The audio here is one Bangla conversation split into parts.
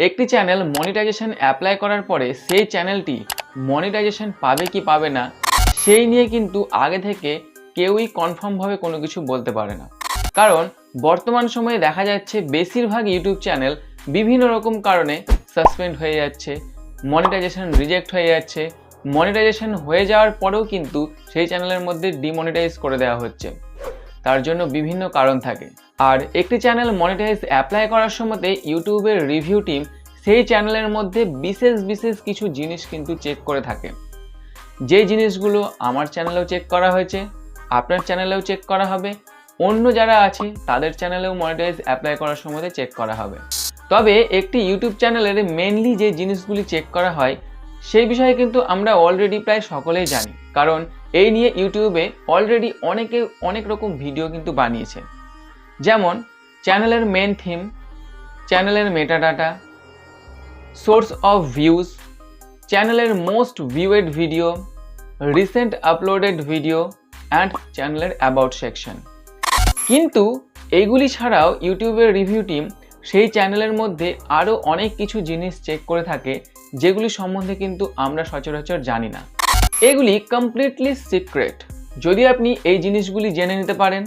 একটি চ্যানেল মনিটাইজেশন অ্যাপ্লাই করার পরে সেই চ্যানেলটি মনিটাইজেশন পাবে কি পাবে না, সেই নিয়ে কিন্তু আগে থেকে কেউই কনফার্মভাবে কোনো কিছু বলতে পারে না। কারণ বর্তমান সময়ে দেখা যাচ্ছে বেশিরভাগ ইউটিউব চ্যানেল বিভিন্ন রকম কারণে সাসপেন্ড হয়ে যাচ্ছে মনিটাইজেশন রিজেক্ট হয়ে যাচ্ছে মনিটাইজেশন হয়ে যাওয়ার পরেও কিন্তু সেই চ্যানেলের মধ্যে ডিমনিটাইজ করে দেওয়া হচ্ছে। তার জন্য বিভিন্ন কারণ থাকে। আর একটি চ্যানেল মনিটাইজ অ্যাপ্লাই করার সময়তে ইউটিউবের রিভিউ টিম সেই চ্যানেলের মধ্যে বিশেষ বিশেষ কিছু জিনিস কিন্তু চেক করে থাকে। যে জিনিসগুলো আমার চ্যানেলেও চেক করা হয়েছে, আপনার চ্যানেলেও চেক করা হবে, অন্য যারা আছে, তাদের চ্যানেলেও মনিটাইজ অ্যাপ্লাই করার সময়তে চেক করা হবে। তবে একটি ইউটিউব চ্যানেলের মেনলি যে জিনিসগুলি চেক করা হয়, সেই বিষয়ে কিন্তু আমরা অলরেডি প্রায় সকলেই জানি। কারণ এই নিয়ে ইউটিউবে অলরেডি অনেকে, অনেক রকম ভিডিও কিন্তু বানিয়েছে। যেমন, চ্যানেলের মেন থিম চ্যানেলের মেটাডাটা সোর্স অফ ভিউজ চ্যানেলের most viewed video recent uploaded video and চ্যানেলের অ্যাবাউট সেকশন কিন্তু, এইগুলি ছাড়াও ইউটিউবের রিভিউ টিম সেই চ্যানেলের মধ্যে আরও অনেক কিছু জিনিস চেক করে থাকে, যেগুলি সম্বন্ধে কিন্তু আমরা সচরাচর জানি না। এগুলি কমপ্লিটলি সিক্রেট যদি আপনি এই জিনিসগুলি জেনে নিতে পারেন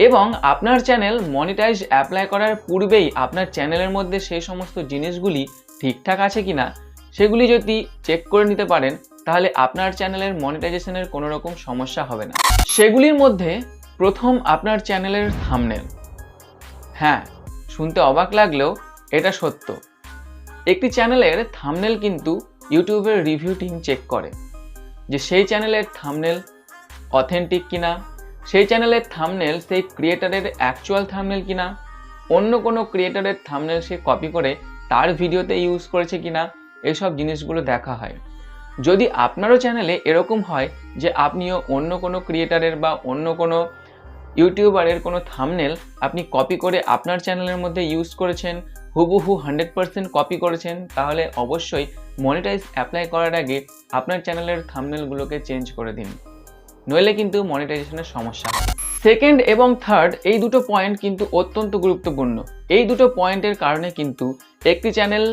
এবং আপনার চ্যানেল মনিটাইজ অ্যাপ্লাই করার পূর্বেই আপনার চ্যানেলের মধ্যে সেই সমস্ত জিনিসগুলি ঠিকঠাক আছে কি না সেগুলি যদি চেক করে নিতে পারেন, তাহলে আপনার চ্যানেলের মনিটাইজেশনের কোনো রকম সমস্যা হবে না। সেগুলির মধ্যে প্রথম আপনার চ্যানেলের থামনেল হ্যাঁ শুনতে অবাক লাগলেও এটা সত্য। একটি চ্যানেলের থামনেল কিন্তু ইউটিউবের রিভিউ টিম চেক করে যে সেই চ্যানেলের থামনেল অথেন্টিক কিনা সেই চ্যানেলের থামনেল সেই ক্রিয়েটারের অ্যাকচুয়াল থামনেল কিনা? অন্য কোনো ক্রিয়েটারের থামনেল সে কপি করে তার ভিডিওতে ইউজ করেছে কিনা? এসব জিনিসগুলো দেখা হয়। যদি আপনারও চ্যানেলে এরকম হয় যে আপনিও অন্য কোনো ক্রিয়েটারের বা অন্য কোনো ইউটিউবারের কোনো থামনেল আপনি কপি করে আপনার চ্যানেলের মধ্যে ইউজ করেছেন, হুবহু হান্ড্রেড পার্সেন্ট কপি করেছেন, তাহলে অবশ্যই মনিটাইজ অ্যাপ্লাই করার আগে আপনার চ্যানেলের থামনেলগুলোকে চেঞ্জ করে দিন। নইলে কিন্তু মনিটাইজেশনের সমস্যা হবে সেকেন্ড এবং থার্ড এই দুটো পয়েন্ট কিন্তু অত্যন্ত গুরুত্বপূর্ণ। এই দুটো পয়েন্টের কারণে কিন্তু একটি চ্যানেল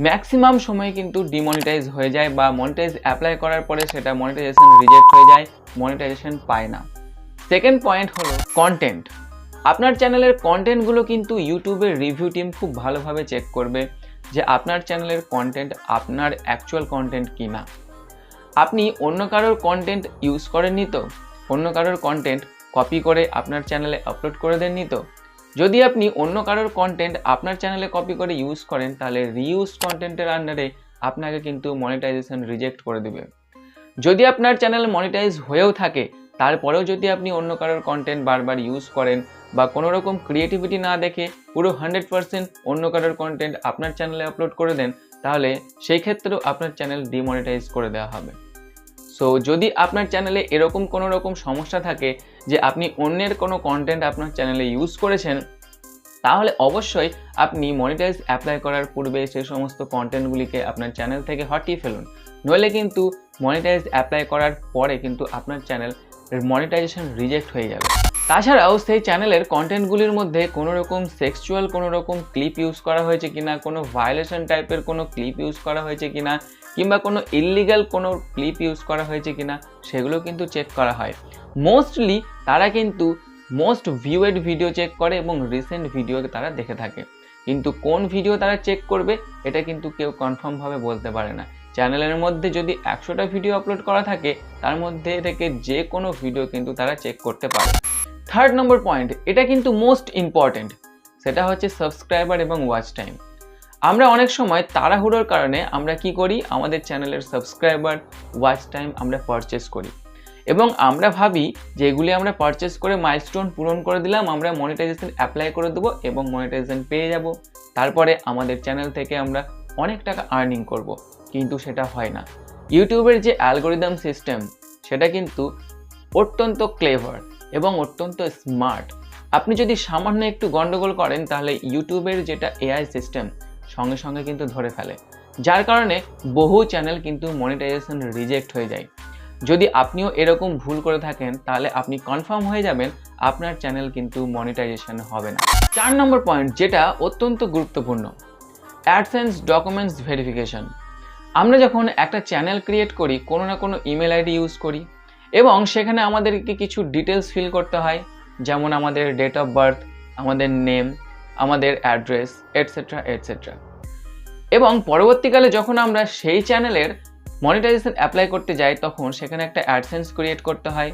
ম্যাক্সিমাম সময়ে কিন্তু ডিমনিটাইজ হয়ে যায় বা মনিটাইজ অ্যাপ্লাই করার পরে সেটা মনিটাইজেশন রিজেক্ট হয়ে যায় মনিটাইজেশন পায় না। সেকেন্ড পয়েন্ট হলো কন্টেন্ট আপনার চ্যানেলের কন্টেন্টগুলো কিন্তু ইউটিউবের রিভিউ টিম খুব ভালোভাবে চেক করবে যে আপনার চ্যানেলের কন্টেন্ট আপনার অ্যাকচুয়াল কন্টেন্ট কি না আপনি অন্য কারোর কন্টেন্ট ইউজ করেননি তো? অন্য কারোর কন্টেন্ট কপি করে আপনার চ্যানেলে আপলোড করে দেননি তো? যদি আপনি অন্য কারোর কন্টেন্ট আপনার চ্যানেলে কপি করে ইউজ করেন, তাহলে রিউজ কন্টেন্টের আন্ডারে আপনাকে কিন্তু মনিটাইজেশন রিজেক্ট করে দেবে। যদি আপনার চ্যানেল মনিটাইজ হয়েও থাকে, তারপরেও যদি আপনি অন্য কারোর কন্টেন্ট বারবার ইউজ করেন বা কোনো রকম ক্রিয়েটিভিটি না দেখে পুরো হান্ড্রেড পারসেন্ট অন্য কারোর কন্টেন্ট আপনার চ্যানেলে আপলোড করে দেন, তাহলে সেই ক্ষেত্রেও আপনার চ্যানেল ডিমনিটাইজ করে দেওয়া হবে। সো যদি আপনার চ্যানেলে এরকম কোনো রকম সমস্যা থাকে যে আপনি অন্যের কোনো কন্টেন্ট আপনার চ্যানেলে ইউজ করেছেন, তাহলে অবশ্যই আপনি মনিটাইজ অ্যাপ্লাই করার পূর্বে সেই সমস্ত কন্টেন্টগুলিকে আপনার চ্যানেল থেকে হটিয়ে ফেলুন। নইলে কিন্তু মনিটাইজ অ্যাপ্লাই করার পরে কিন্তু আপনার চ্যানেল মনিটাইজেশন রিজেক্ট হয়ে যাবে। তাছাড়াও সেই চ্যানেলের কন্টেন্টগুলির মধ্যে কোনো রকম সেক্সুয়াল কোনো রকম ক্লিপ ইউজ করা হয়েছে কিনা, কোনো ভায়োলেশন টাইপের কোনো ক্লিপ ইউজ করা হয়েছে কিনা, কিংবা কোনো ইললিগাল কোনো ক্লিপ ইউজ করা হয়েছে কিনা, সেগুলো কিন্তু চেক করা হয়। মোস্টলি তারা কিন্তু মোস্ট ভিউয়েড ভিডিও চেক করে এবং রিসেন্ট ভিডিও তারা দেখে থাকে। কিন্তু কোন ভিডিও তারা চেক করবে, এটা কিন্তু কেউ কনফার্মভাবে বলতে পারে না। চ্যানেলের মধ্যে যদি একশোটা ভিডিও আপলোড করা থাকে, তার মধ্যে থেকে যে কোনো ভিডিও কিন্তু তারা চেক করতে পারে। থার্ড নম্বর পয়েন্ট এটা কিন্তু মোস্ট ইম্পর্ট্যান্ট সেটা হচ্ছে সাবস্ক্রাইবার এবং ওয়াচ টাইম আমরা অনেক সময় তাড়াহুড়োর কারণে আমরা কি করি? আমাদের চ্যানেলের সাবস্ক্রাইবার ওয়াচ টাইম আমরা পারচেস করি। এবং আমরা ভাবি যে এগুলি আমরা পারচেস করে মাইলস্টোন পূরণ করে দিলাম, আমরা মনিটাইজেশন অ্যাপ্লাই করে দেবো এবং মনিটাইজেশন পেয়ে যাব। তারপরে আমাদের চ্যানেল থেকে আমরা অনেক টাকা আর্নিং করব। কিন্তু সেটা হয় না। ইউটিউবের যে অ্যালগোরিদম সিস্টেম, সেটা কিন্তু অত্যন্ত ক্লেভার এবং অত্যন্ত স্মার্ট। আপনি যদি সামান্য একটু গন্ডগোল করেন, তাহলে ইউটিউবের যেটা এআই সিস্টেম, সঙ্গে সঙ্গে কিন্তু ধরে ফেলে। যার কারণে বহু চ্যানেল কিন্তু মনিটাইজেশন রিজেক্ট হয়ে যায়। যদি আপনিও এরকম ভুল করে থাকেন, তাহলে আপনি কনফার্ম হয়ে যাবেন, আপনার চ্যানেল কিন্তু মনিটাইজেশন হবে না। চার নম্বর পয়েন্ট, যেটা অত্যন্ত গুরুত্বপূর্ণ অ্যাডসেন্স ডকুমেন্টস ভেরিফিকেশন আমরা যখন একটা চ্যানেল ক্রিয়েট করি, কোনো না কোনো ইমেল আইডি ইউজ করি এবং সেখানে আমাদেরকে কিছু ডিটেলস ফিল করতে হয়, যেমন আমাদের ডেট অফ বার্থ আমাদের নেম আমাদের অ্যাড্রেস এটসেট্রা এটসেট্রা এবং পরবর্তীকালে যখন আমরা সেই চ্যানেলের মনিটাইজেশন অ্যাপ্লাই করতে যাই, তখন সেখানে একটা অ্যাডসেন্স ক্রিয়েট করতে হয়।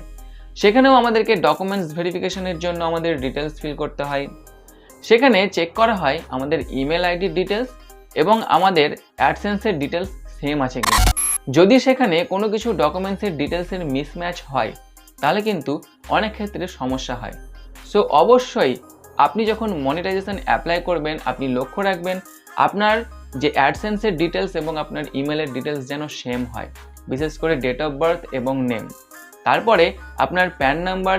সেখানেও আমাদেরকে ডকুমেন্টস ভেরিফিকেশনের জন্য আমাদের ডিটেলস ফিল করতে হয়। সেখানে চেক করা হয় আমাদের ইমেল আইডির ডিটেলস এবং আমাদের অ্যাডসেন্সের ডিটেলস সেম আছে কিনা। যদি সেখানে কোনো কিছু ডকুমেন্টসের ডিটেলসের মিসম্যাচ হয়, তাহলে কিন্তু অনেক ক্ষেত্রে সমস্যা হয়। সো অবশ্যই আপনি যখন মনিটাইজেশন অ্যাপ্লাই করবেন, আপনি লক্ষ্য রাখবেন আপনার যে অ্যাডসেন্সের ডিটেলস এবং আপনার ইমেলের ডিটেলস যেন সেম হয়, বিশেষ করে ডেট অফ বার্থ এবং নেম তারপরে আপনার প্যান নাম্বার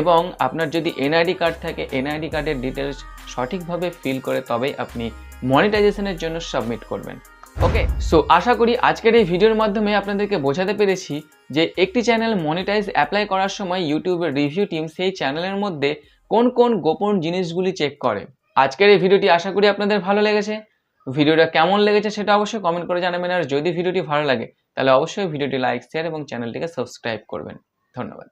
এবং আপনার যদি এনআইডি কার্ড থাকে এনআইডি কার্ডের ডিটেলস সঠিকভাবে ফিল করে তবেই আপনি মনিটাইজেশনের জন্য সাবমিট করবেন। ওকে সো আশা করি আজকের এই ভিডিওর মাধ্যমে আপনাদেরকে বোঝাতে পেরেছি যে একটি চ্যানেল মনিটাইজ অ্যাপ্লাই করার সময় ইউটিউবের রিভিউ টিম সেই চ্যানেলের মধ্যে কোন কোন গোপন জিনিসগুলি চেক করে। আজকের এই ভিডিওটি আশা করি আপনাদের ভালো লেগেছে। ভিডিওটা কেমন লেগেছে সেটা অবশ্যই কমেন্ট করে জানাবেন, আর যদি ভিডিওটি ভালো লাগে, তাহলে অবশ্যই ভিডিওটি লাইক শেয়ার এবং চ্যানেলটিকে সাবস্ক্রাইব করবেন। ধন্যবাদ।